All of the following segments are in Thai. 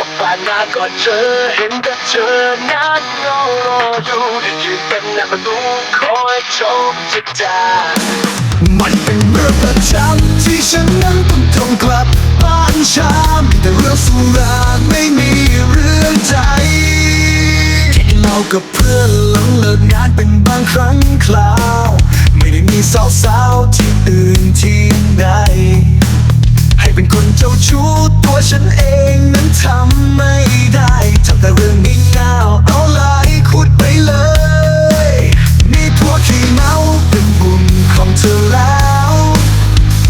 ก็ผ่านมาก่อนเธอเห็นแต่เธอนั้นรอรออยู่ยืนเป็นหน้าประตูคอยชมจิตใจามันเป็นเรื่องประจำที่ฉันนั้นต้องทนกลับบ้านช้ามีแต่เรื่องสุราไม่มีเรื่องใจกินเหล้ากับเพื่อนหลังเลิกงานเป็นบางครั้งคราว ไม่ได้มีสาวๆที่อื่นที่ใด เจ้าชู้ตัวฉันเองนั้นทำไม่ได้ทำแต่เรื่องงี่เง่าเอาไหลขุดไปเลยมีพวกขี้เมาเป็นบุญของเธอแล้ว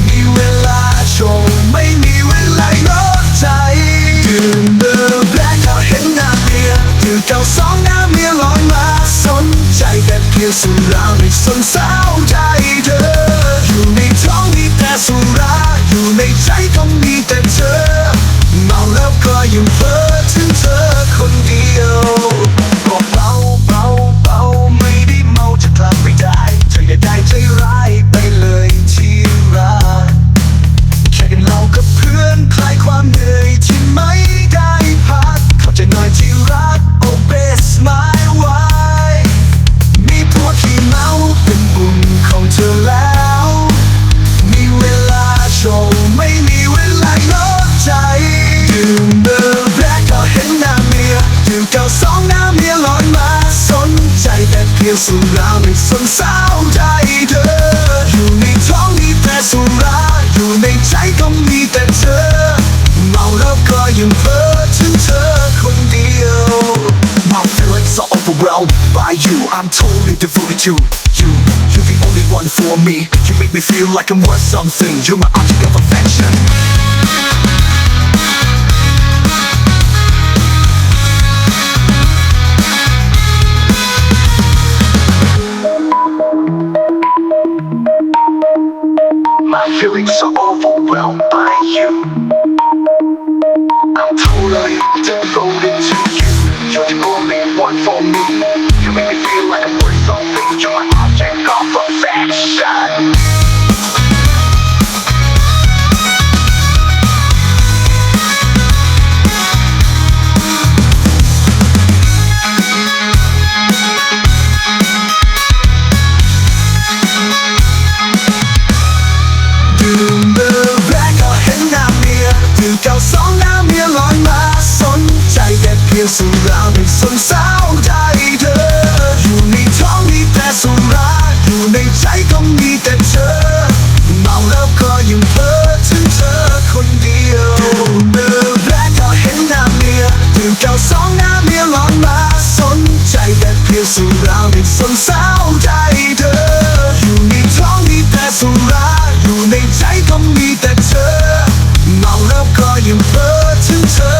มีเวลาชมไม่มีเวลานอใจ ดื่มเบอร์แบล็คเขาเห็นหน้าเมียดื่มเก่าสองหน้าเมียลอยมาสนใจแต่เพียงสุราไม่สนสาวใจเธอ ยงสุราไม่สนสาวใจเธอ อยู่ในท้องมีแต่สุราอยู่ในใจก็มีแต่เธอ เมาแล้วก็ยังเพ้อถึงเธอคนเดียว My feelings are overwhelmed by you I'm totally devoted to you You're the only one for me You make me feel like I'm worth something You're my object of affection My feelings are overwhelmed by you I'm totally devoted you burn too turn